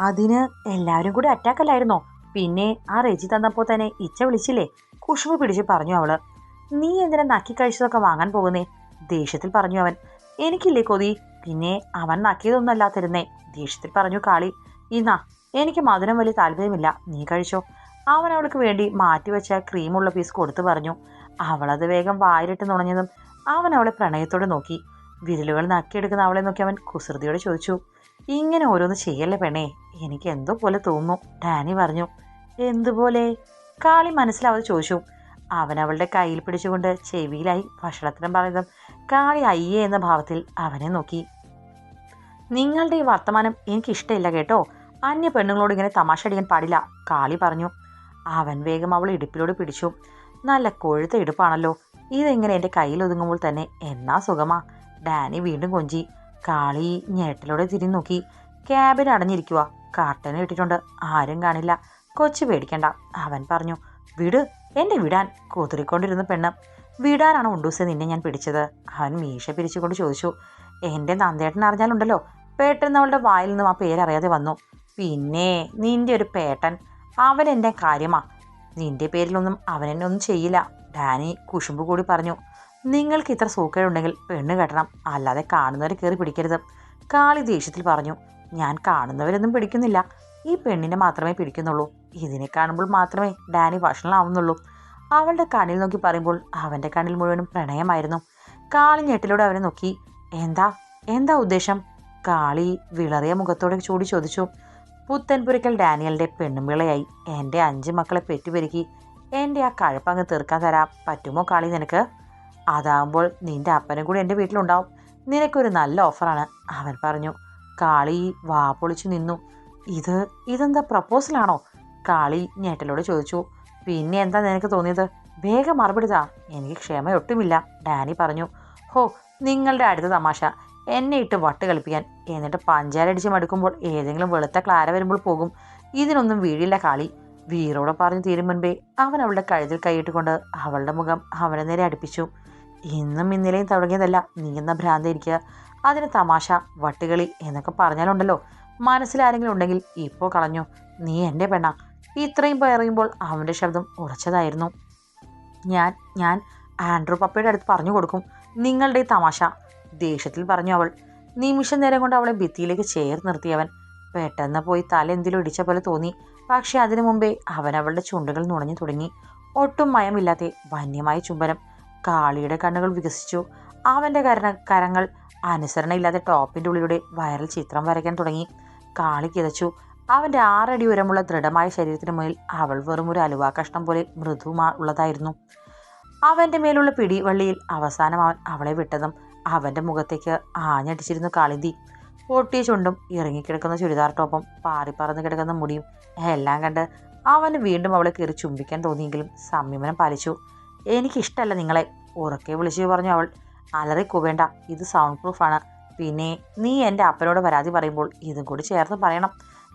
അതിന് എല്ലാവരും കൂടി അറ്റാക്കല്ലായിരുന്നോ? പിന്നെ ആ റെജി തന്നപ്പോൾ തന്നെ ഇച്ച വിളിച്ചില്ലേ? കുഷുമ്പ് പിടിച്ച് പറഞ്ഞു അവൾ. നീ എന്തിനാ നക്കി കഴിച്ചതൊക്കെ വാങ്ങാൻ പോകുന്നേ? ദേഷ്യത്തിൽ പറഞ്ഞു അവൻ. എനിക്കില്ലേ കൊതി? പിന്നെ അവൻ നക്കിയതൊന്നും തരുന്നേ. ദേഷ്യത്തിൽ പറഞ്ഞു കാളി. ഇന്നാ എനിക്ക് മധുരം വലിയ താല്പര്യമില്ല. നീ കഴിച്ചോ. അവൻ അവൾക്ക് വേണ്ടി മാറ്റിവെച്ച ക്രീമുള്ള പീസ് കൊടുത്തു പറഞ്ഞു. അവളത് വേഗം വായിലിട്ട് നുണഞ്ഞതും അവൻ അവളെ പ്രണയത്തോടെ നോക്കി. വിരലുകൾ നക്കിയെടുക്കുന്ന അവളെ നോക്കി അവൻ കുസൃതിയോടെ ചോദിച്ചു. ഇങ്ങനെ ഓരോന്ന് ചെയ്യല്ലേ പെണ്ണേ? എനിക്ക് എന്തോ പോലെ തോന്നുന്നു. ഡാനി പറഞ്ഞു. എന്തുപോലെ കാളി മനസ്സിലാവാതെ ചോദിച്ചു. അവൻ അവളുടെ കയ്യിൽ പിടിച്ചുകൊണ്ട് ചെവിയിലായി ഭക്ഷണത്തിനും പറയുന്നതും കാളി അയ്യേ എന്ന ഭാവത്തിൽ അവനെ നോക്കി. നിങ്ങളുടെ ഈ വർത്തമാനം എനിക്കിഷ്ടമില്ല കേട്ടോ. അന്യ പെണ്ണുങ്ങളോട് ഇങ്ങനെ തമാശ അടിക്കാൻ പാടില്ല കാളി പറഞ്ഞു. അവൻ വേഗം അവൾ ഇടുപ്പിലോട് പിടിച്ചു. നല്ല കൊഴുത്ത ഇടുപ്പാണല്ലോ. ഇതെങ്ങനെ എന്റെ കയ്യിൽ ഒതുങ്ങുമ്പോൾ തന്നെ എന്നാ സുഖമാ? ഡാനി വീണ്ടും കൊഞ്ചി. കാളി ഞെട്ടലോടെ തിരിഞ്ഞു നോക്കി ക്യാബിൻ അടഞ്ഞിരിക്കുക കാർട്ടന് ഇട്ടിട്ടുണ്ട് ആരും കാണില്ല. കൊച്ചു പേടിക്കണ്ട. അവൻ പറഞ്ഞു വിട് എന്നെ വിടാൻ കുതിറിക്കൊണ്ടിരുന്ന പെണ്ണ്. വിടാനാണ് ഉണ്ടൂസെ നിന്നെ ഞാൻ പിടിച്ചത്? അവൻ മീശ പിരിച്ചുകൊണ്ട് ചോദിച്ചു. എന്റെ നന്ദേട്ടൻ അറിഞ്ഞാലുണ്ടല്ലോ പേട്ടെന്ന് അവളുടെ വായിൽ നിന്നും ആ പേരറിയാതെ വന്നു. പിന്നെ നിന്റെ ഒരു പേട്ടൻ. അവൻ എന്റെ കാര്യമാ. നിന്റെ പേരിലൊന്നും അവനെന്നെ ഒന്നും ചെയ്യില്ല. ഡാനി കുശുമ്പ് കൂടി പറഞ്ഞു. നിങ്ങൾക്ക് ഇത്ര സൂക്കേടുണ്ടെങ്കിൽ പെണ്ണ് കെട്ടണം. അല്ലാതെ കാണുന്നവരെ കയറി പിടിക്കരുത്. കാളി ദേഷ്യത്തിൽ പറഞ്ഞു ഞാൻ കാണുന്നവരൊന്നും പിടിക്കുന്നില്ല. ഈ പെണ്ണിനെ മാത്രമേ പിടിക്കുന്നുള്ളൂ. ഇതിനെ കാണുമ്പോൾ മാത്രമേ ഡാനി വഷളാവുന്നുള്ളൂ. അവളുടെ കണ്ണിൽ നോക്കി പറയുമ്പോൾ അവന്റെ കണ്ണിൽ മുഴുവനും പ്രണയമായിരുന്നു. കാളി ഞെട്ടിലൂടെ അവനെ നോക്കി. എന്താ? എന്താ ഉദ്ദേശം? കാളി വിളറിയ മുഖത്തോടെ ചൂടി ചോദിച്ചു. പുത്തൻപുരയ്ക്കൽ ഡാനിയലിന്റെ പെണ്ണുമ്പിളയായി എന്റെ അഞ്ച് മക്കളെ പെറ്റുപെരുക്കി. എന്റെ ആ കഴപ്പങ്ങ് തീർക്കാൻ തരാം. പറ്റുമോ കാളി നിനക്ക്? അതാകുമ്പോൾ നിന്റെ അപ്പനും കൂടി എന്റെ വീട്ടിലുണ്ടാവും. നിനക്കൊരു നല്ല ഓഫറാണ് അവൻ പറഞ്ഞു. കാളി വാ പൊളിച്ചു നിന്നു. ഇത് ഇതെന്താ പ്രപ്പോസലാണോ കാളി ഞേട്ടലോട് ചോദിച്ചു. പിന്നെ എന്താ നിനക്ക് തോന്നിയത്? വേഗം മറുപടി താ. എനിക്ക് ക്ഷമയൊട്ടുമില്ല ഡാനി പറഞ്ഞു. ഹോ നിങ്ങളുടെ അടുത്ത തമാശ. എന്നെ ഇട്ട് വട്ട് കളിപ്പിക്കാൻ. എന്നിട്ട് പഞ്ചാരടിച്ച് മടുക്കുമ്പോൾ ഏതെങ്കിലും വെളുത്ത ക്ലാര വരുമ്പോൾ പോകും. ഇതിനൊന്നും വീഴില്ല കാളി. വീറോടെ പറഞ്ഞു തീരും മുൻപേ അവൻ അവളുടെ കഴുതിൽ കൈയിട്ടുകൊണ്ട് അവളുടെ മുഖം അവനെ നേരെ അടുപ്പിച്ചു. ഇന്നും ഇന്നലെയും തുടങ്ങിയതല്ല. നീങ്ങുന്ന ഭ്രാന്തിരിക്കുക അതിന് തമാശ വട്ടുകളി എന്നൊക്കെ പറഞ്ഞാലുണ്ടല്ലോ. മനസ്സിലാരെങ്കിലും ഉണ്ടെങ്കിൽ ഇപ്പോൾ കളഞ്ഞു. നീ എന്റെ പെണ്ണ. ഇത്രയും പറയുമ്പോൾ അവന്റെ ശബ്ദം ഉറച്ചതായിരുന്നു. ഞാൻ ഞാൻ ആൻഡ്രൂ പപ്പയുടെ അടുത്ത് പറഞ്ഞു കൊടുക്കും. നിങ്ങളുടെ ഈ തമാശ. ദേഷ്യത്തിൽ പറഞ്ഞു അവൾ. നിമിഷ നേരം കൊണ്ട് അവളെ ഭിത്തിയിലേക്ക് ചേർത്ത് നിർത്തിയവൻ. പെട്ടെന്ന് പോയി തല എന്തിലും ഇടിച്ച പോലെ തോന്നി. പക്ഷേ അതിനു മുമ്പേ അവൻ അവളുടെ ചുണ്ടുകൾ നുണഞ്ഞു തുടങ്ങി. ഒട്ടും മയമില്ലാതെ വന്യമായ ചുംബനം. കാളിയുടെ കണ്ണുകൾ വികസിച്ചു. അവന്റെ കരണ കരങ്ങൾ അനുസരണയില്ലാതെ ടോപ്പിന്റെ ഉള്ളിലൂടെ വയറിൽ ചിത്രം വരയ്ക്കാൻ തുടങ്ങി. കാളി കിതച്ചു. അവന്റെ ആറടി ഉയരമുള്ള ദൃഢമായ ശരീരത്തിന് മുന്നിൽ അവൾ വെറും ഒരു അലുവാ കഷ്ണം പോലെ മൃദുമാ ഉള്ളതായിരുന്നു. അവന്റെ മേലുള്ള പിടി വള്ളിയിൽ അവസാനം അവൻ അവളെ വിട്ടതും അവന്റെ മുഖത്തേക്ക് ആഞ്ഞടിച്ചിരുന്നു കാളിന്തി. പൊട്ടിയ ചുണ്ടും ഇറങ്ങിക്കിടക്കുന്ന ചുരിദാർ ടോപ്പും പാറിപ്പറന്ന് കിടക്കുന്ന മുടിയും എല്ലാം കണ്ട് അവന് വീണ്ടും അവളെ കയറി ചുംബിക്കാൻ തോന്നിയെങ്കിലും സംയമനം പാലിച്ചു. എനിക്കിഷ്ടമല്ല നിങ്ങളെ. ഉറക്കെ വിളിച്ചു പറഞ്ഞു അവൾ. അലറിക്കുവേണ്ട കൂവേണ്ട. ഇത് സൗണ്ട് പ്രൂഫാണ് പിന്നെ നീ എന്റെ അപ്പനോട് പരാതി പറയുമ്പോൾ ഇതും കൂടി ചേർത്ത് പറയണം.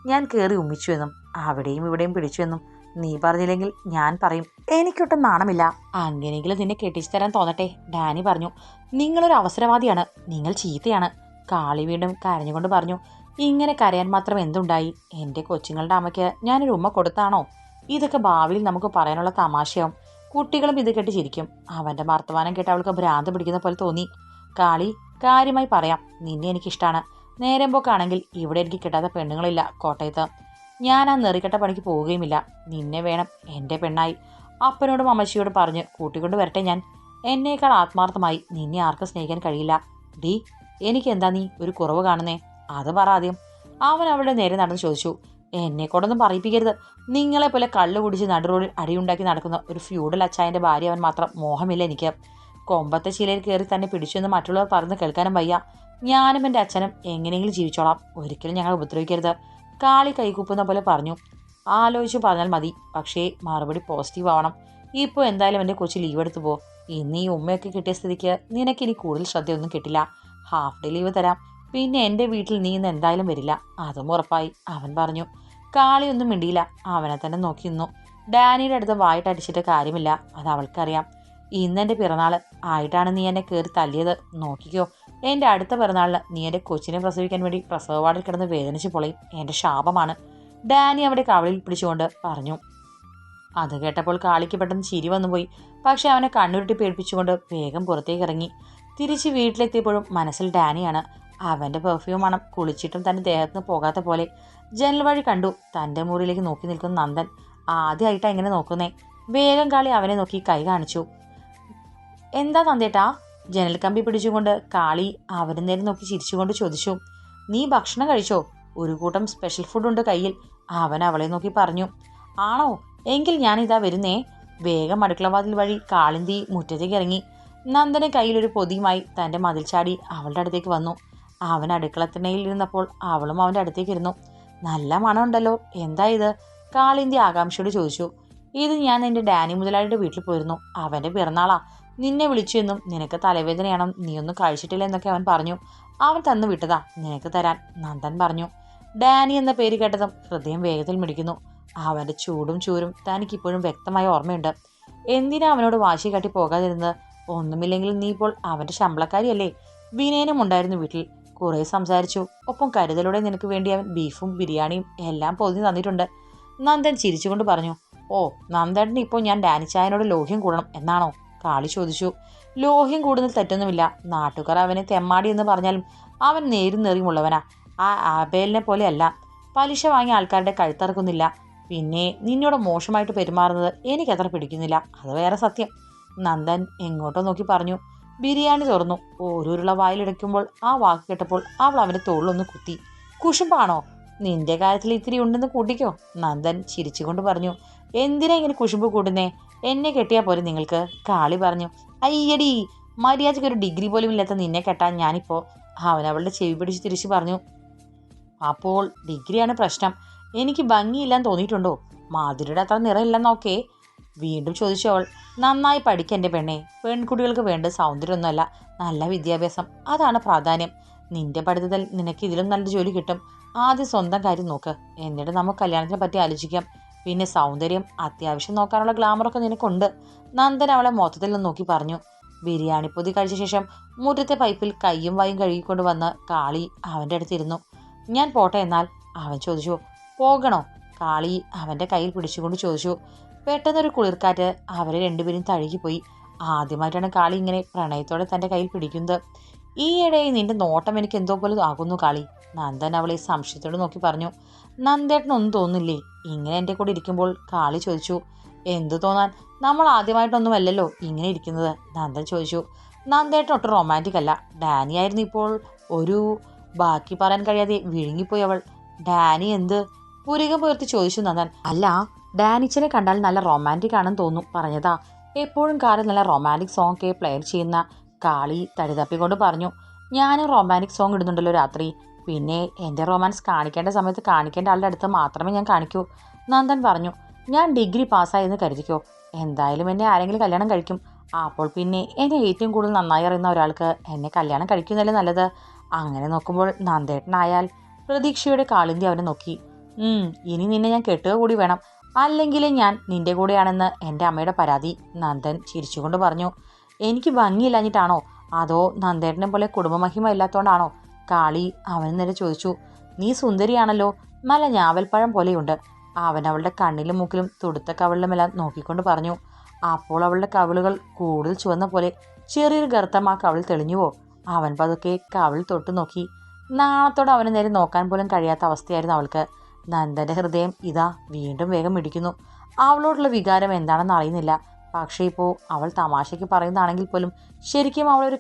ഞാൻ കയറി ഉമ്മിച്ചു എന്നും അവിടെയും ഇവിടെയും പിടിച്ചു എന്നും. നീ പറഞ്ഞില്ലെങ്കിൽ ഞാൻ പറയും. എനിക്കൊട്ടും നാണമില്ല. അങ്ങനെയെങ്കിലും നിന്നെ കെട്ടിച്ചു തരാൻ തോന്നട്ടെ ഡാനി പറഞ്ഞു. നിങ്ങളൊരു അവസരവാദിയാണ്. നിങ്ങൾ ചീത്തയാണ്. കാളി വീണ്ടും കരഞ്ഞുകൊണ്ട് പറഞ്ഞു. ഇങ്ങനെ കരയാൻ മാത്രം എന്തുണ്ടായി? എന്റെ കൊച്ചുങ്ങളുടെ അമ്മയ്ക്ക് ഞാനൊരു ഉമ്മ കൊടുത്താണോ? ഇതൊക്കെ ഭാവിയിൽ നമുക്ക് പറയാനുള്ള തമാശയാവും. കുട്ടികളും ഇത് കേട്ട് ചിരിക്കും. അവന്റെ വർത്തമാനം കേട്ട് അവൾക്ക് ഭ്രാന്ത് പിടിക്കുന്ന പോലെ തോന്നി. കാളി കാര്യമായി പറയാം. നിന്നെ എനിക്കിഷ്ടമാണ് നേരം പോക്കാണെങ്കിൽ ഇവിടെ എനിക്ക് കിട്ടാത്ത പെണ്ണുങ്ങളില്ല കോട്ടയത്ത്. ഞാൻ ആ നെറിക്കെട്ട പണിക്ക് പോവുകയുമില്ല. നിന്നെ വേണം. എന്റെ പെണ്ണായി. അപ്പനോടും അമ്മച്ചിയോടും പറഞ്ഞ് കൂട്ടിക്കൊണ്ട് വരട്ടെ ഞാൻ. എന്നേക്കാൾ ആത്മാർത്ഥമായി നിന്നെ ആർക്കും സ്നേഹിക്കാൻ കഴിയില്ല. ഡി എനിക്ക് എന്താ നീ ഒരു കുറവ് കാണുന്നേ? അത് പറ ആദ്യം. അവൻ അവളുടെ നേരെ നടന്ന് ചോദിച്ചു എന്നെ കൊണ്ടൊന്നും പറയിപ്പിക്കരുത്. നിങ്ങളെ പോലെ കള്ളു കുടിച്ച് നടുറോഡിൽ അടിയുണ്ടാക്കി നടക്കുന്ന ഒരു ഫ്യൂഡൽ അച്ചായന്റെ ഭാര്യ അവൻ മാത്രം മോഹമില്ല എനിക്ക്. കൊമ്പത്തെ ശീലയിൽ കയറി തന്നെ പിടിച്ചുവെന്ന് മറ്റുള്ളവർ പറഞ്ഞ് കേൾക്കാനും വയ്യ. ഞാനും എന്റെ അച്ഛനും എങ്ങനെയെങ്കിലും ജീവിച്ചോളാം. ഒരിക്കലും ഞങ്ങൾ ഉപദ്രവിക്കരുത്. കാളി കൈകൂപ്പുന്ന പോലെ പറഞ്ഞു. ആലോചിച്ച് പറഞ്ഞാൽ മതി. പക്ഷേ മറുപടി പോസിറ്റീവ് ആവണം. ഇപ്പോൾ എന്തായാലും എന്റെ കൊച്ചു ലീവ് എടുത്തു പോ. ഇന്ന് ഈ ഉമ്മയൊക്കെ കിട്ടിയ സ്ഥിതിക്ക് നിനക്കിനി കൂടുതൽ ശ്രദ്ധയൊന്നും കിട്ടില്ല. ഹാഫ് ഡേ ലീവ് തരാം. പിന്നെ എന്റെ വീട്ടിൽ നീ ഇന്ന് എന്തായാലും വരില്ല. അതും ഉറപ്പായി. അവൻ പറഞ്ഞു. കാളിയൊന്നും മിണ്ടിയില്ല. അവനെ തന്നെ നോക്കി നിന്നു. ഡാനിയുടെ അടുത്ത് വായിട്ട് അടിച്ചിട്ട് കാര്യമില്ല. അത് അവൾക്കറിയാം. ഇന്ന് എന്റെ പിറന്നാൾ ആയിട്ടാണ് നീ എന്നെ കയറി തല്ലിയത്. നോക്കിക്കോ. എന്റെ അടുത്ത പിറന്നാളിൽ നീ എന്റെ കൊച്ചിനെ പ്രസവിക്കാൻ വേണ്ടി പ്രസവ വാർഡിൽ കിടന്ന് വേദനിച്ച് പൊളയും എന്റെ ശാപമാണ്. ഡാനി അവിടെ കവളിൽ പിടിച്ചുകൊണ്ട് പറഞ്ഞു. അത് കേട്ടപ്പോൾ കാളിക്ക് പെട്ടെന്ന് ചിരി വന്നുപോയി പക്ഷേ അവനെ കണ്ണുരുട്ടി പേടിപ്പിച്ചുകൊണ്ട് വേഗം പുറത്തേക്ക് ഇറങ്ങി. തിരിച്ച് വീട്ടിലെത്തിയപ്പോഴും മനസ്സിൽ ഡാനിയാണ്. അവന്റെ പെർഫ്യൂം മണം. കുളിച്ചിട്ടും തന്റെ ദേഹത്തുനിന്ന് പോകാത്ത പോലെ. ജനൽ വഴി കണ്ടു. തന്റെ മുറിയിലേക്ക് നോക്കി നിൽക്കുന്ന നന്ദൻ ആദ്യമായിട്ടാണ് എങ്ങനെ നോക്കുന്നേ. വേഗം കാളി അവനെ നോക്കി കൈ കാണിച്ചു. എന്താ നന്ദേട്ടാ? ജനൽ കമ്പി പിടിച്ചുകൊണ്ട് കാളി അവന് നേരെ നോക്കി ചിരിച്ചുകൊണ്ട് ചോദിച്ചു. നീ ഭക്ഷണം കഴിച്ചോ? ഒരു കൂട്ടം സ്പെഷ്യൽ ഫുഡുണ്ട് കയ്യിൽ. അവൻ അവളെ നോക്കി പറഞ്ഞു. ആണോ? എങ്കിൽ ഞാനിതാ വരുന്നേ. വേഗം അടുക്കളവാതിൽ വഴി കാളിന്തി മുറ്റത്തേക്ക് ഇറങ്ങി. നന്ദനെ കയ്യിലൊരു പൊതിയുമായി തന്റെ മതിൽ ചാടി അവളുടെ അടുത്തേക്ക് വന്നു. അവൻ അടുക്കളത്തിണയിൽ ഇരുന്നപ്പോൾ അവളും അവന്റെ അടുത്തേക്ക് ഇരുന്നു. നല്ല മണമുണ്ടല്ലോ. എന്താ ഇത്? കാളിന്തി ആകാംക്ഷയോട് ചോദിച്ചു. ഇത് ഞാൻ എന്റെ ഡാനി മുതലാളിയുടെ വീട്ടിൽ പോയിരുന്നു. അവന്റെ പിറന്നാളാ. നിന്നെ വിളിച്ചു എന്നും നിനക്ക് തലവേദനയാണോ? നീ ഒന്നും കഴിച്ചിട്ടില്ല എന്നൊക്കെ അവൻ പറഞ്ഞു. അവൻ തന്നു വിട്ടതാ. നിനക്ക് തരാൻ നന്ദൻ പറഞ്ഞു. ഡാനി എന്ന പേര് കേട്ടതും ഹൃദയം വേഗത്തിൽ മിടിക്കുന്നു. അവന്റെ ചൂടും ചൂരും തനിക്കിപ്പോഴും വ്യക്തമായ ഓർമ്മയുണ്ട്. എന്തിനാ അവനോട് വാശി കാട്ടി പോകാതിരുന്നത്? ഒന്നുമില്ലെങ്കിലും നീ ഇപ്പോൾ അവന്റെ ശമ്പളക്കാരിയല്ലേ? വിനയനും ഉണ്ടായിരുന്നു വീട്ടിൽ. കുറേ സംസാരിച്ചു. ഒപ്പം കരുതലോടെ നിനക്ക് വേണ്ടി അവൻ ബീഫും ബിരിയാണിയും എല്ലാം പൊതിഞ്ഞ് തന്നിട്ടുണ്ട്. നന്ദൻ ചിരിച്ചുകൊണ്ട് പറഞ്ഞു ഓ നന്ദന് ഇപ്പോൾ ഞാൻ ഡാനിച്ചായനോട് ലോഹ്യം കൂടണം എന്നാണോ? കാളി ചോദിച്ചു. ലോഹ്യം കൂടുന്നതിൽ തെറ്റൊന്നുമില്ല. നാട്ടുകാർ അവനെ തെമ്മാടി എന്ന് പറഞ്ഞാലും അവൻ നേരും നേറിയുമുള്ളവനാ. ആ ആബേലിനെ പോലെയല്ല. പലിശ വാങ്ങിയ ആൾക്കാരുടെ കഴുത്തറക്കുന്നില്ല. പിന്നെ നിന്നോട് മോശമായിട്ട് പെരുമാറുന്നത് എനിക്കത്ര പിടിക്കുന്നില്ല. അത് വേറെ സത്യം. നന്ദൻ എങ്ങോട്ടോ നോക്കി പറഞ്ഞു ബിരിയാണി തുറന്നു. ഓരോരുള്ള വായിലെടുക്കുമ്പോൾ ആ വാക്ക് കേട്ടപ്പോൾ അവൾ അവന്റെ തോളിലൊന്ന് കുത്തി. കുശുമ്പാണോ? നിന്റെ കാര്യത്തിൽ ഇത്തിരി ഉണ്ടെന്ന് കൂട്ടിക്കോ. നന്ദൻ ചിരിച്ചുകൊണ്ട് പറഞ്ഞു. എന്തിനാ ഇങ്ങനെ കുശുമ്പ് കൂടുന്നേ എന്നെ കെട്ടിയാൽ പോരെ നിങ്ങൾക്ക്? കാളി പറഞ്ഞു. അയ്യടി മര്യാദയ്ക്ക് ഒരു ഡിഗ്രി പോലും ഇല്ലാത്ത നിന്നെ കെട്ടാൻ ഞാനിപ്പോൾ അവൻ അവളുടെ ചെവി പിടിച്ച് തിരിച്ചു പറഞ്ഞു. അപ്പോൾ ഡിഗ്രിയാണ് പ്രശ്നം. എനിക്ക് ഭംഗിയില്ലാന്ന് തോന്നിയിട്ടുണ്ടോ? മാധുരിയുടെ അത്ര നിറമില്ലെന്നൊക്കെ വീണ്ടും ചോദിച്ചു അവൾ നന്നായി പഠിക്കന്റെ പെണ്ണെ. പെൺകുട്ടികൾക്ക് വേണ്ട സൗന്ദര്യമൊന്നുമല്ല. നല്ല വിദ്യാഭ്യാസം. അതാണ് പ്രാധാന്യം. നിന്റെ പഠിത്തത്തിൽ നിനക്ക് ഇതിലും നല്ല ജോലി കിട്ടും. ആദ്യം സ്വന്തം കാര്യം നോക്ക്. എന്നിട്ട് നമുക്ക് കല്യാണത്തിനെ പറ്റി ആലോചിക്കാം. പിന്നെ സൗന്ദര്യം അത്യാവശ്യം നോക്കാനുള്ള ഗ്ലാമറൊക്കെ നിനക്കുണ്ട്. നന്ദൻ അവളെ മൊത്തത്തിൽ നിന്ന് നോക്കി പറഞ്ഞു. ബിരിയാണി പൊതി കഴിച്ച ശേഷം മുറ്റത്തെ പൈപ്പിൽ കൈയും വായും കഴുകിക്കൊണ്ട് വന്ന് കാളി അവന്റെ അടുത്തിരുന്നു ഞാൻ പോട്ടെ എന്നാൽ അവൻ ചോദിച്ചു. പോകണോ? കാളി അവന്റെ കയ്യിൽ പിടിച്ചുകൊണ്ട് ചോദിച്ചു. പെട്ടെന്നൊരു കുളിർക്കാറ്റ് അവരെ രണ്ടുപേരും തഴുകിപ്പോയി. ആദ്യമായിട്ടാണ് കാളി ഇങ്ങനെ പ്രണയത്തോടെ തന്റെ കയ്യിൽ പിടിക്കുന്നത്. ഈയിടെ നിന്റെ നോട്ടം എനിക്ക് എന്തോ പോലെ ആകുന്നു കാളി. നന്ദൻ അവളെ സംശയത്തോട് നോക്കി പറഞ്ഞു. നന്ദേട്ടനൊന്നും തോന്നില്ലേ ഇങ്ങനെ എന്റെ കൂടെ ഇരിക്കുമ്പോൾ കാളി ചോദിച്ചു. എന്തു തോന്നാൻ? നമ്മൾ ആദ്യമായിട്ടൊന്നുമല്ലല്ലോ ഇങ്ങനെ ഇരിക്കുന്നത്. നന്ദൻ ചോദിച്ചു. നന്ദേട്ടൻ ഒട്ടും റൊമാന്റിക് അല്ല. ഡാനി ആയിരുന്നു ഇപ്പോൾ ഒരു ബാക്കി പറയാൻ കഴിയാതെ വിഴുങ്ങിപ്പോയി അവൾ. ഡാനി എന്ത്? പുരികം പുയർത്തി ചോദിച്ചു നന്ദൻ. അല്ല ഡാനിച്ചനെ കണ്ടാൽ നല്ല റൊമാന്റിക് ആണെന്ന് തോന്നും പറഞ്ഞതാ. എപ്പോഴും കാറിൽ നല്ല റൊമാന്റിക് സോങ് ഒക്കെ പ്ലേ ചെയ്യുന്ന കാളി തടിതപ്പിക്കൊണ്ട് പറഞ്ഞു ഞാനും റൊമാന്റിക് സോങ് ഇടുന്നുണ്ടല്ലോ രാത്രി. പിന്നെ എന്റെ റൊമാൻസ് കാണിക്കേണ്ട സമയത്ത് കാണിക്കേണ്ട ആളുടെ അടുത്ത് മാത്രമേ ഞാൻ കാണിക്കൂ. നന്ദൻ പറഞ്ഞു ഞാൻ ഡിഗ്രി പാസ്സായെന്ന് കരുതിക്കോ. എന്തായാലും എന്നെ ആരെങ്കിലും കല്യാണം കഴിക്കും. അപ്പോൾ പിന്നെ എന്നെ ഏറ്റവും കൂടുതൽ നന്നായി അറിയുന്ന ഒരാൾക്ക് എന്നെ കല്യാണം കഴിക്കുന്നതല്ലേ നല്ലത്? അങ്ങനെ നോക്കുമ്പോൾ നന്ദേട്ടനായാൽ പ്രതീക്ഷയുടെ കാളിന്തി അവനെ നോക്കി "ഉം, ഇനി നിന്നെ ഞാൻ കെട്ടുക കൂടി വേണം. അല്ലെങ്കിൽ ഞാൻ നിന്റെ കൂടെയാണെന്ന് എന്റെ അമ്മയുടെ പരാതി നന്ദൻ ചിരിച്ചുകൊണ്ട് പറഞ്ഞു. എനിക്ക് ഭംഗിയില്ലാഞ്ഞിട്ടാണോ? അതോ നന്ദേട്ടനെ പോലെ കുടുംബമഹിമ ഇല്ലാത്തതുകൊണ്ടാണോ കാളി അവൻ നേരെ ചോദിച്ചു. നീ സുന്ദരിയാണല്ലോ. നല്ല ഞാവൽപ്പഴം പോലെയുണ്ട്. അവൻ അവളുടെ കണ്ണിലും മൂക്കിലും തുടുത്ത കവിളിലുമെല്ലാം നോക്കിക്കൊണ്ട് പറഞ്ഞു. അപ്പോൾ അവളുടെ കവിളുകൾ കൂടുതൽ ചുവന്ന പോലെ ചെറിയൊരു ഗർത്തം ആ കവിൾ തെളിഞ്ഞുവോ? അവൻ പതുക്കെ കവിൾ തൊട്ട് നോക്കി നാണത്തോടെ അവനെ നേരെ നോക്കാൻ പോലും കഴിയാത്ത അവസ്ഥയായിരുന്നു അവൾക്ക്. നന്ദന്റെ ഹൃദയം ഇതാ വീണ്ടും വേഗം മിടിക്കുന്നു. അവളോടുള്ള വികാരം എന്താണെന്ന് അറിയുന്നില്ല. പക്ഷേ ഇപ്പോൾ അവൾ തമാശയ്ക്ക് പറയുന്നതാണെങ്കിൽ പോലും ശരിക്കും അവൾ ഒരു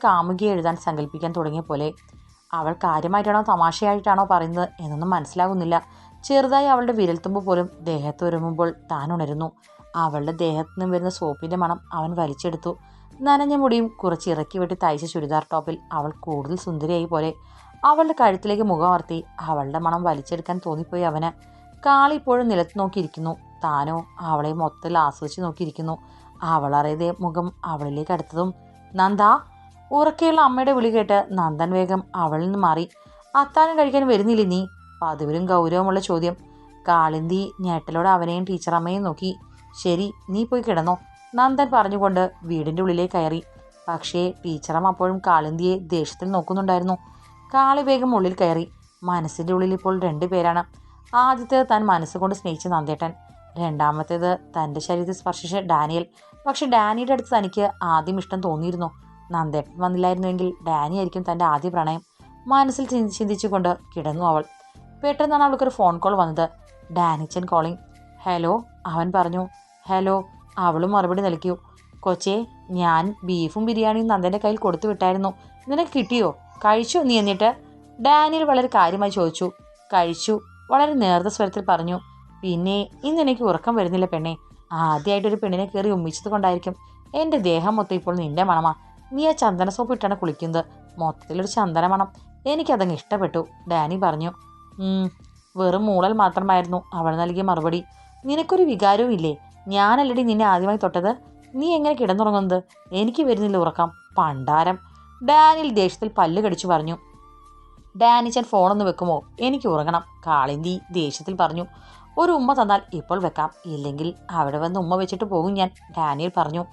എഴുതാൻ സങ്കല്പിക്കാൻ തുടങ്ങിയ പോലെ. അവൾ കാര്യമായിട്ടാണോ തമാശയായിട്ടാണോ പറയുന്നത് എന്നൊന്നും മനസ്സിലാകുന്നില്ല. ചെറുതായി അവളുടെ വിരൽത്തുമ്പ് പോലും ദേഹത്ത് ഒരുങ്ങുമ്പോൾ താൻ ഉണരുന്നു. അവളുടെ ദേഹത്ത് നിന്നും വരുന്ന സോപ്പിന്റെ മണം അവൻ വലിച്ചെടുത്തു. നനഞ്ഞ മുടിയും കുറച്ച് ഇറക്കി വെട്ടി തയ്ച്ച ചുരിദാർ ടോപ്പിൽ അവൾ കൂടുതൽ സുന്ദരിയായി പോലെ അവളുടെ കഴുത്തിലേക്ക് മുഖമർത്തി അവളുടെ മണം വലിച്ചെടുക്കാൻ തോന്നിപ്പോയി അവന്. കാളി ഇപ്പോഴും നിലത്ത് നോക്കിയിരിക്കുന്നു. താനോ അവളെ മൊത്തത്തിൽ ആസ്വദിച്ച് നോക്കിയിരിക്കുന്നു. അവളറിയതേ മുഖം അവളിലേക്ക് അടുത്തതും നന്ദ ഉറക്കെയുള്ള അമ്മയുടെ വിളി കേട്ട് നന്ദൻ വേഗം അവളിൽ നിന്ന് മാറി. അത്താനം കഴിക്കാൻ വരുന്നില്ല നീ? പതിവിലും ഗൗരവമുള്ള ചോദ്യം. കാളിന്തി ഞെട്ടലോടെ അവനെയും ടീച്ചറമ്മയും നോക്കി. ശരി നീ പോയി കിടന്നോ. നന്ദൻ പറഞ്ഞുകൊണ്ട് വീടിന്റെ ഉള്ളിലേക്ക് കയറി. പക്ഷേ ടീച്ചറമ്മ അപ്പോഴും കാളിന്തിയെ ദേഷ്യത്തിൽ നോക്കുന്നുണ്ടായിരുന്നു. കാളി വേഗം ഉള്ളിൽ കയറി. മനസ്സിന്റെ ഉള്ളിൽ ഇപ്പോൾ രണ്ടു പേരാണ്. ആദ്യത്തേത് താൻ മനസ്സുകൊണ്ട് സ്നേഹിച്ച നന്ദേട്ടൻ. രണ്ടാമത്തേത് തന്റെ ശരീരത്തിൽ സ്പർശിച്ച ഡാനിയൽ. പക്ഷെ ഡാനിയുടെ അടുത്ത് തനിക്ക് ആദ്യം ഇഷ്ടം തോന്നിയിരുന്നു. നന്ദേട്ടൻ വന്നില്ലായിരുന്നുവെങ്കിൽ ഡാനി ആയിരിക്കും തന്റെ ആദ്യ പ്രണയം. മനസ്സിൽ ചിന്തി- ചിന്തിച്ചുകൊണ്ട് കിടന്നു അവൾ. പെട്ടെന്നാണ് അവൾക്കൊരു ഫോൺ കോൾ വന്നത്. ഡാനിച്ചൻ കോളിംഗ് ഹലോ അവൻ പറഞ്ഞു. ഹലോ അവളും മറുപടി നൽകിയു കൊച്ചേ ഞാൻ ബീഫും ബിരിയാണിയും നന്ദന്റെ കയ്യിൽ കൊടുത്തു വിട്ടായിരുന്നു. നിനക്ക് കിട്ടിയോ? കഴിച്ചോ നീ എന്നിട്ട് ഡാനിയൽ വളരെ കാര്യമായി ചോദിച്ചു. കഴിച്ചു. വളരെ നേർത്ത സ്വരത്തിൽ പറഞ്ഞു പിന്നെ ഇന്ന് എനിക്ക് ഉറക്കം വരുന്നില്ല പെണ്ണെ. ആദ്യമായിട്ടൊരു പെണ്ണിനെ കയറി ഉമ്മിച്ചത് കൊണ്ടായിരിക്കും. എന്റെ ദേഹം മൊത്തം ഇപ്പോൾ നിന്റെ മണമാ. നീ ആ ചന്ദന സോപ്പ് ഇട്ടാണ് കുളിക്കുന്നത്. മൊത്തത്തിലൊരു ചന്ദന മണം. എനിക്കതങ്ങ് ഇഷ്ടപ്പെട്ടു ഡാനി പറഞ്ഞു. "ഉം, വെറും മൂളൽ മാത്രമായിരുന്നു. അവൾ നൽകിയ മറുപടി. നിനക്കൊരു വികാരവും ഇല്ലേ? ഞാനല്ലടി നിന്നെ ആദ്യമായി തൊട്ടത്. നീ എങ്ങനെ കിടന്നുറങ്ങുന്നത്? എനിക്ക് വരുന്നില്ല ഉറക്കം. പണ്ടാരം. ഡാനിൽ ദേഷ്യത്തിൽ പല്ല് കടിച്ചു പറഞ്ഞു. ഡാനിച്ചൻ ഫോണൊന്ന് വെക്കുമോ? എനിക്ക് ഉറങ്ങണം. കാളിന്തി ദേഷ്യത്തിൽ പറഞ്ഞു. ഒരു ഉമ്മ തന്നാൽ ഇപ്പോൾ വെക്കാം. ഇല്ലെങ്കിൽ അവിടെ വന്ന് ഉമ്മ വെച്ചിട്ട് പോകും ഞാൻ ഡാനിയൽ പറഞ്ഞു.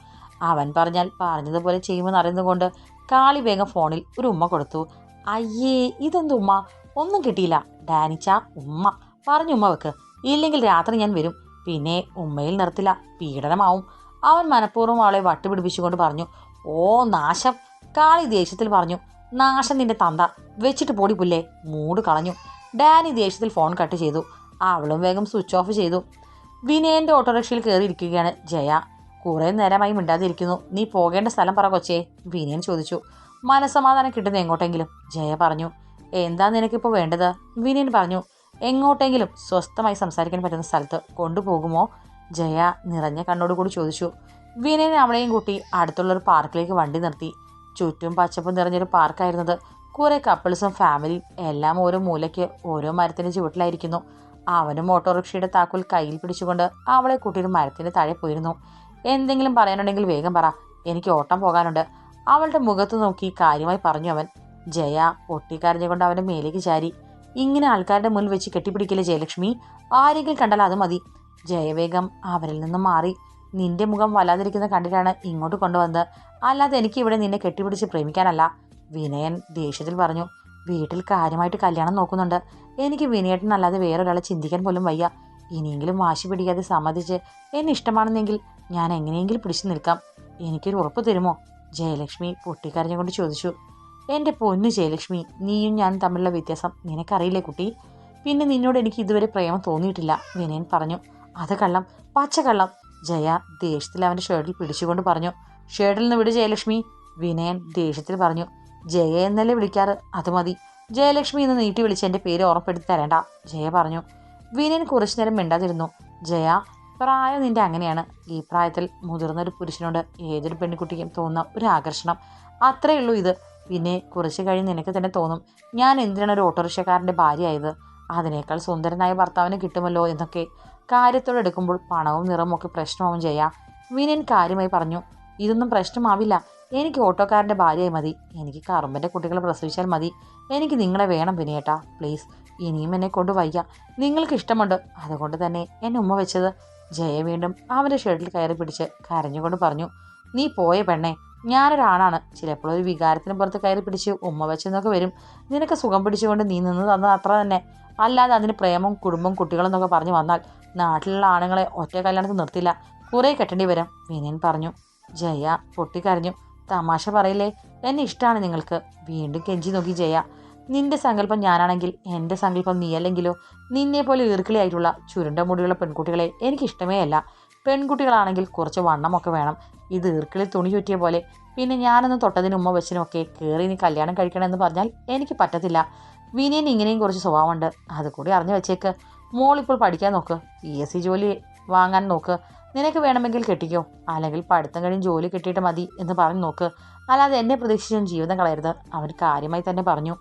അവൻ പറഞ്ഞാൽ പറഞ്ഞതുപോലെ ചെയ്യുമെന്ന് അറിയുന്നതുകൊണ്ട് കാളി വേഗം ഫോണിൽ ഒരു ഉമ്മ കൊടുത്തു. അയ്യേ ഇതെന്ത് ഉമ്മ? ഒന്നും കിട്ടിയില്ല. ഡാനിച്ച ഉമ്മ. പറഞ്ഞു ഉമ്മ വെക്ക്. ഇല്ലെങ്കിൽ രാത്രി ഞാൻ വരും. പിന്നെ ഉമ്മയിൽ നിർത്തില്ല. പീഡനമാവും. അവൻ മനഃപൂർവം അവളെ വട്ടുപിടിപ്പിച്ചുകൊണ്ട് പറഞ്ഞു. ഓ നാശം. കാളി ദേഷ്യത്തിൽ പറഞ്ഞു നാശം നിന്റെ തന്ത. വെച്ചിട്ട് പൊടി പുല്ലേ. മൂട് കളഞ്ഞു. ഡാനി ദേഷ്യത്തിൽ ഫോൺ കട്ട് ചെയ്തു. അവളും വേഗം സ്വിച്ച് ഓഫ് ചെയ്തു. വിനയന്റെ ഓട്ടോറിക്ഷയിൽ കയറിയിരിക്കുകയാണ് ജയ. കുറേ നേരമായി മിണ്ടാതിരിക്കുന്നു. നീ പോകേണ്ട സ്ഥലം പറ കൊച്ചേ വിനയൻ ചോദിച്ചു. മനസമാധാനം കിട്ടുന്ന എങ്ങോട്ടെങ്കിലും ജയ പറഞ്ഞു. എന്താ നിനക്കിപ്പോൾ വേണ്ടത്? വിനയൻ പറഞ്ഞു. എങ്ങോട്ടെങ്കിലും സ്വസ്ഥമായി സംസാരിക്കാൻ പറ്റുന്ന സ്ഥലത്ത് കൊണ്ടുപോകുമോ? ജയ നിറഞ്ഞ കണ്ണോടുകൂടി ചോദിച്ചു. വിനയൻ അവളെയും കൂട്ടി അടുത്തുള്ള ഒരു പാർക്കിലേക്ക് വണ്ടി നിർത്തി. ചുറ്റും പച്ചപ്പ് നിറഞ്ഞൊരു പാർക്കായിരുന്നത്. കുറേ കപ്പിൾസും ഫാമിലിയും എല്ലാം ഓരോ മൂലയ്ക്ക് ഓരോ മരത്തിന് ചുവട്ടിലായിരിക്കുന്നു. അവനും ഓട്ടോറിക്ഷയുടെ താക്കോൽ കയ്യിൽ പിടിച്ചുകൊണ്ട് അവളെ കൂട്ടിയൊരു മരത്തിന് താഴെ പോയിരുന്നു. എന്തെങ്കിലും പറയാനുണ്ടെങ്കിൽ വേഗം പറ. എനിക്ക് ഓട്ടം പോകാനുണ്ട്. അവളുടെ മുഖത്ത് നോക്കി കാര്യമായി പറഞ്ഞു അവൻ. ജയ ഒട്ടിക്കരഞ്ഞുകൊണ്ട് അവന്റെ മേലേക്ക് ചാരി. ഇങ്ങനെ ആൾക്കാരുടെ മുന്നിൽ വെച്ച് കെട്ടിപ്പിടിക്കില്ല ജയലക്ഷ്മി? ആരെങ്കിലും കണ്ടാൽ അത് മതി. ജയവേഗം അവരിൽ നിന്നും മാറി. നിന്റെ മുഖം വല്ലാതിരിക്കുന്ന കണ്ടിട്ടാണ് ഇങ്ങോട്ട് കൊണ്ടുവന്നത്. അല്ലാതെ എനിക്ക് ഇവിടെ നിന്നെ കെട്ടിപ്പിടിച്ച് പ്രേമിക്കാനല്ല. വിനയൻ ദേഷ്യത്തിൽ പറഞ്ഞു വീട്ടിൽ കാര്യമായിട്ട് കല്യാണം നോക്കുന്നുണ്ട്. എനിക്ക് വിനയേട്ടനല്ലാതെ വേറൊരാളെ ചിന്തിക്കാൻ പോലും വയ്യ. ഇനിയെങ്കിലും വാശി പിടിക്കാതെ സമ്മതിച്ച് എന്നെ ഇഷ്ടമാണെന്നെങ്കിൽ ഞാൻ എങ്ങനെയെങ്കിലും പിടിച്ചു നിൽക്കാം. എനിക്കൊരു ഉറപ്പ് തരുമോ? ജയലക്ഷ്മി പൊട്ടിക്കരഞ്ഞുകൊണ്ട് ചോദിച്ചു. എന്റെ പൊന്നു ജയലക്ഷ്മി നീയും ഞാനും തമ്മിലുള്ള വ്യത്യാസം നിനക്കറിയില്ലേ കുട്ടി? പിന്നെ നിന്നോട് എനിക്ക് ഇതുവരെ പ്രേമം തോന്നിയിട്ടില്ല വിനയൻ പറഞ്ഞു. അത് കള്ളം പച്ച കള്ളം. ജയ ദേഷ്യത്തിൽ അവന്റെ ഷേർട്ടിൽ പിടിച്ചുകൊണ്ട് പറഞ്ഞു ഷേർട്ടിൽ നിന്ന് വിട് ജയലക്ഷ്മി. വിനയൻ ദേഷ്യത്തിൽ പറഞ്ഞു ജയ എന്നല്ലേ വിളിക്കാറ്? അത് മതി. ജയലക്ഷ്മി എന്ന് നീട്ടി വിളിച്ച് എന്റെ പേര് ഓർമ്മപ്പെടുത്തി തരേണ്ട. ജയ പറഞ്ഞു വിനയൻ കുറച്ചു നേരം മിണ്ടാതിരുന്നു. ജയ പ്രായം നിന്റെ അങ്ങനെയാണ്. ഈ പ്രായത്തിൽ മുതിർന്നൊരു പുരുഷനോട് ഏതൊരു പെൺകുട്ടിക്കും തോന്നുന്ന ഒരു ആകർഷണം. അത്രയേ ഉള്ളൂ ഇത്. പിന്നെ കുറച്ച് കഴിഞ്ഞ് നിനക്ക് തന്നെ തോന്നും. ഞാൻ എന്തിനാണ് ഒരു ഓട്ടോറിക്ഷക്കാരന്റെ ഭാര്യയായത്? അതിനേക്കാൾ സുന്ദരനായ ഭർത്താവിനെ കിട്ടുമല്ലോ എന്നൊക്കെ. കാര്യത്തോടെ എടുക്കുമ്പോൾ പണവും നിറമൊക്കെ പ്രശ്നമാവും ചെയ്യാം വിനയൻ കാര്യമായി പറഞ്ഞു ഇതൊന്നും പ്രശ്നമാവില്ല. എനിക്ക് ഓട്ടോക്കാരന്റെ ഭാര്യയായി മതി. എനിക്ക് കറുമ്പന്റെ കുട്ടികളെ പ്രസവിച്ചാൽ മതി. എനിക്ക് നിങ്ങളെ വേണം വിനയേട്ടാ. പ്ലീസ് ഇനിയും എന്നെ കൊണ്ട് വയ്യ. നിങ്ങൾക്ക് ഇഷ്ടമുണ്ട്. അതുകൊണ്ട് തന്നെ എന്നെ ഉമ്മ വെച്ചത്. ജയ വീണ്ടും അവന്റെ ഷർട്ടിൽ കയറി പിടിച്ച് കരഞ്ഞുകൊണ്ട് പറഞ്ഞു നീ പോയ പെണ്ണേ. ഞാനൊരാണാണ്. ചിലപ്പോൾ ഒരു വികാരത്തിന് പുറത്ത് കയറി പിടിച്ച് ഉമ്മ വെച്ചെന്നൊക്കെ വരും. നിനക്ക് സുഖം പിടിച്ചുകൊണ്ട് നീ നിന്ന് തന്നത് അത്ര തന്നെ. അല്ലാതെ അതിന് പ്രേമം കുടുംബം കുട്ടികളും എന്നൊക്കെ പറഞ്ഞു വന്നാൽ നാട്ടിലുള്ള ആണുങ്ങളെ ഒറ്റ കല്യാണത്തിൽ നിർത്തില്ല. കുറേ കെട്ടേണ്ടി വരും വിനയൻ പറഞ്ഞു. ജയ പൊട്ടിക്കരഞ്ഞു. തമാശ പറയില്ലേ? എന്നെ ഇഷ്ടമാണ് നിങ്ങൾക്ക്. വീണ്ടും കെഞ്ചി നോക്കി ജയ. നിന്റെ സങ്കല്പം ഞാനാണെങ്കിൽ എന്റെ സങ്കല്പം നീയല്ലെങ്കിലോ? നിന്നെ പോലെ ഈർക്കിളിയായിട്ടുള്ള ചുരുണ്ട മുടിയുള്ള പെൺകുട്ടികളെ എനിക്കിഷ്ടമേ അല്ല. പെൺകുട്ടികളാണെങ്കിൽ കുറച്ച് വണ്ണമൊക്കെ വേണം. ഇത് ഈർക്കിളി തുണി ചുറ്റിയ പോലെ. പിന്നെ ഞാനൊന്ന് തൊട്ടതിനും ഉമ്മ വെച്ചിനൊക്കെ കയറി നീ കല്യാണം കഴിക്കണമെന്ന് പറഞ്ഞാൽ എനിക്ക് പറ്റത്തില്ല. വിനയൻ ഇങ്ങനെയും കുറച്ച് സ്വഭാവമുണ്ട്. അത് കൂടി അറിഞ്ഞു വെച്ചേക്ക്. മോളിപ്പോൾ പഠിക്കാൻ നോക്ക്. പി എസ് സി ജോലി വാങ്ങാൻ നോക്ക്. നിനക്ക് വേണമെങ്കിൽ കെട്ടിക്കോ. അല്ലെങ്കിൽ പഠിത്തം കഴിഞ്ഞ് ജോലി കിട്ടിയിട്ട് മതി എന്ന് പറഞ്ഞു നോക്ക്. അല്ലാതെ എന്നെ പ്രതീക്ഷിച്ചും ജീവിതം കളയരുത്. അവൻ കാര്യമായി തന്നെ പറഞ്ഞു.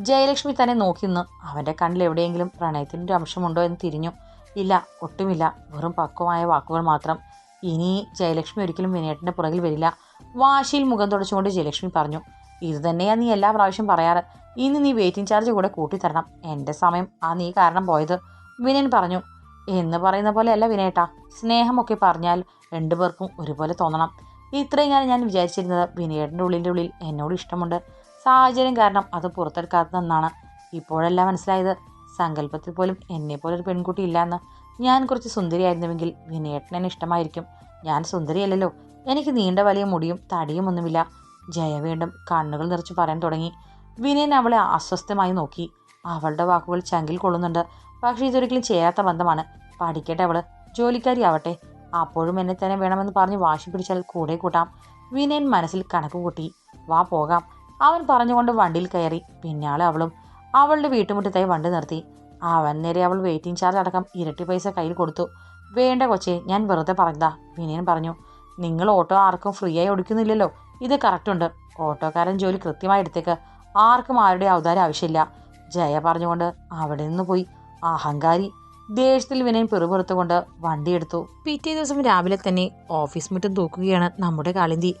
ജയലക്ഷ്മി തന്നെ നോക്കി നിന്ന്. അവന്റെ കണ്ണിൽ എവിടെയെങ്കിലും പ്രണയത്തിന്റെ അംശമുണ്ടോ എന്ന് തിരിഞ്ഞു. ഇല്ല ഒട്ടുമില്ല. വെറും പക്വമായ വാക്കുകൾ മാത്രം. ഇനി ജയലക്ഷ്മി ഒരിക്കലും വിനയേട്ടന്റെ പുറകിൽ വരില്ല. വാശിയിൽ മുഖം തുടച്ചുകൊണ്ട് ജയലക്ഷ്മി പറഞ്ഞു. ഇത് തന്നെയാണ് നീ എല്ലാ പ്രാവശ്യം പറയാറ്. ഇന്ന് നീ വെയിറ്റിംഗ് ചാർജ് കൂടെ കൂട്ടിത്തരണം. എന്റെ സമയം. ആ നീ കാരണം പോയത്. വിനയൻ പറഞ്ഞു എന്ന് പറയുന്ന പോലെ അല്ല വിനയേട്ടാ. സ്നേഹമൊക്കെ പറഞ്ഞാൽ രണ്ടുപേർക്കും ഒരുപോലെ തോന്നണം. ഇത്രയും കാലം ഞാൻ വിചാരിച്ചിരുന്നത് വിനയേട്ടന്റെ ഉള്ളിന്റെ ഉള്ളിൽ എന്നോട് ഇഷ്ടമുണ്ട്. സാഹചര്യം കാരണം അത് പുറത്തെടുക്കാത്തതെന്നാണ് ഇപ്പോഴെല്ലാം മനസ്സിലായത്. സങ്കല്പത്തിൽ പോലും എന്നെ പോലൊരു പെൺകുട്ടി ഇല്ലയെന്ന് ഞാൻ കുറച്ച് സുന്ദരിയായിരുന്നുവെങ്കിൽ എന്നെ ഇഷ്ടമായിരിക്കും. ഞാൻ സുന്ദരിയല്ലല്ലോ. എനിക്ക് നീണ്ട വലിയ മുടിയും തടിയും ഒന്നുമില്ല. ജയ വീണ്ടും കണ്ണുകൾ നിറച്ച് പറയാൻ തുടങ്ങി. വിനയൻ അവളെ അസ്വസ്ഥമായി നോക്കി. അവളുടെ വാക്കുകൾ ചങ്കിൽ കൊള്ളുന്നുണ്ട്. പക്ഷേ ഇതൊരിക്കലും ചേരാത്ത ബന്ധമാണ്. പഠിക്കട്ടെ അവൾ. ജോലിക്കാരി ആവട്ടെ. അപ്പോഴും എന്നെ തന്നെ വേണമെന്ന് പറഞ്ഞ് വാശി പിടിച്ചാൽ കൂടെ കൂട്ടാം. വിനയൻ മനസ്സിൽ കണക്ക് കൂട്ടി. വാ പോകാം. അവൻ പറഞ്ഞുകൊണ്ട് വണ്ടിയിൽ കയറി. പിന്നാലെ അവളും അവളുടെ വീട്ടുമുറ്റത്തായി വണ്ടി നിർത്തി. അവൻ നേരെ അവൾ വെയിറ്റിംഗ് ചാർജ് അടക്കം ഇരട്ടി പൈസ കയ്യിൽ കൊടുത്തു. വേണ്ട കൊച്ചേ ഞാൻ വെറുതെ പറഞ്ഞതാ വിനയൻ പറഞ്ഞു. നിങ്ങൾ ഓട്ടോ ആർക്കും ഫ്രീ ആയി ഓടിക്കുന്നില്ലല്ലോ. ഇത് കറക്റ്റ് ഉണ്ട്. ഓട്ടോക്കാരൻ ജോലി കൃത്യമായി എടുത്തേക്ക്. ആർക്കും ആരുടെ അവതാരം ആവശ്യമില്ല. ജയ പറഞ്ഞുകൊണ്ട് അവിടെ നിന്ന് പോയി. അഹങ്കാരി ദേഷ്യത്തിൽ വിനയൻ പിറുപിറുത്തുകൊണ്ട് വണ്ടിയെടുത്തു പിറ്റേ ദിവസം രാവിലെ തന്നെ ഓഫീസ് മുറ്റം തൂക്കുകയാണ് നമ്മുടെ കാളിന്തി.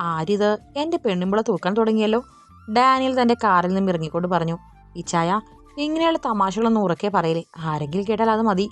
ആരിത്? എന്റെ പെണ്ണുമ്പിള തൂക്കാൻ തുടങ്ങിയല്ലോ. ഡാനിയൽ തന്റെ കാറിൽ നിന്നും ഇറങ്ങിക്കൊണ്ട് പറഞ്ഞു ഇച്ചായ ഇങ്ങനെയുള്ള തമാശകളൊന്നും ഉറക്കെ പറയലേ. ആരെങ്കിലും കേട്ടാൽ അത് മതി.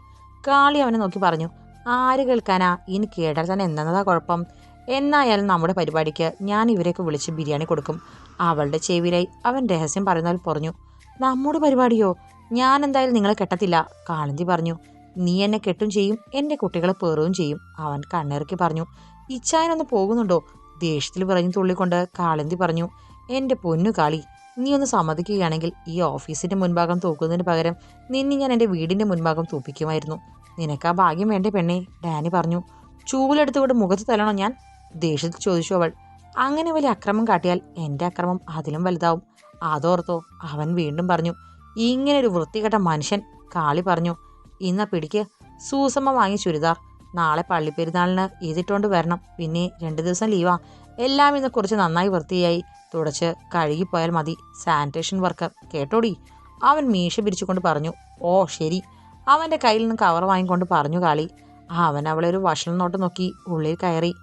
കാളി അവനെ നോക്കി പറഞ്ഞു ആര് കേൾക്കാനാ? ഇനി കേട്ടാൽ തന്നെ എന്താ കുഴപ്പം. എന്നായാലും നമ്മുടെ പരിപാടിക്ക് ഞാൻ ഇവരെയൊക്കെ വിളിച്ച് ബിരിയാണി കൊടുക്കും. അവളുടെ ചെവിയിലായി അവൻ രഹസ്യം പറയുന്നതിൽ പറഞ്ഞു. നമ്മുടെ പരിപാടിയോ? ഞാൻ എന്തായാലും നിങ്ങളെ കെട്ടത്തില്ല കാളന്തി പറഞ്ഞു. നീ എന്നെ കെട്ടും ചെയ്യും എന്റെ കുട്ടികളെ പേറുകയും ചെയ്യും അവൻ കണ്ണിറക്കി പറഞ്ഞു. ഇച്ചായനൊന്ന് പോകുന്നുണ്ടോ? ദേഷ്യത്തിൽ പറഞ്ഞു തുള്ളിക്കൊണ്ട് കാളന്തി പറഞ്ഞു. എന്റെ പൊന്നു കാളി നീ ഒന്ന് സമ്മതിക്കുകയാണെങ്കിൽ ഈ ഓഫീസിന്റെ മുൻഭാഗം തൂക്കുന്നതിന് പകരം നിന്നെ ഞാൻ എന്റെ വീടിന്റെ മുൻഭാഗം തൂപ്പിക്കുമായിരുന്നു. നിനക്ക് ആ ഭാഗ്യം വേണ്ടേ പെണ്ണേ ഡാനി പറഞ്ഞു. ചൂലെടുത്തുകൊണ്ട് മുഖത്ത് തല്ലണോ ഞാൻ? ദേഷ്യത്തിൽ ചോദിച്ചു അവൾ. അങ്ങനെ വലിയ അക്രമം കാട്ടിയാൽ എന്റെ അക്രമം അതിലും വലുതാവും. അതോർത്തോ അവൻ വീണ്ടും പറഞ്ഞു ഇങ്ങനെ ഒരു വൃത്തികെട്ട മനുഷ്യൻ കാളി പറഞ്ഞു ഇന്ന പിടിക്ക്. സൂസമ്മ വാങ്ങി ചുരിദാർ. നാളെ പള്ളിപ്പെരുന്നാളിന് ഇതിട്ടുകൊണ്ട് വരണം. പിന്നെ രണ്ട് ദിവസം ലീവാ. എല്ലാം ഇന്ന് കുറച്ച് നന്നായി വൃത്തിയായി. തുടച്ച് കഴുകിപ്പോയാൽ മതി. Sanitation work. കേട്ടോടി? അവൻ മീശ പിരിച്ചുകൊണ്ട് പറഞ്ഞു ഓ ശരി. അവന്റെ കയ്യിൽ നിന്ന് കവർ വാങ്ങിക്കൊണ്ട് പറഞ്ഞു കാളി അവൻ അവളെ ഒരു വഷളം നോട്ട് നോക്കി ഉള്ളിൽ കയറി.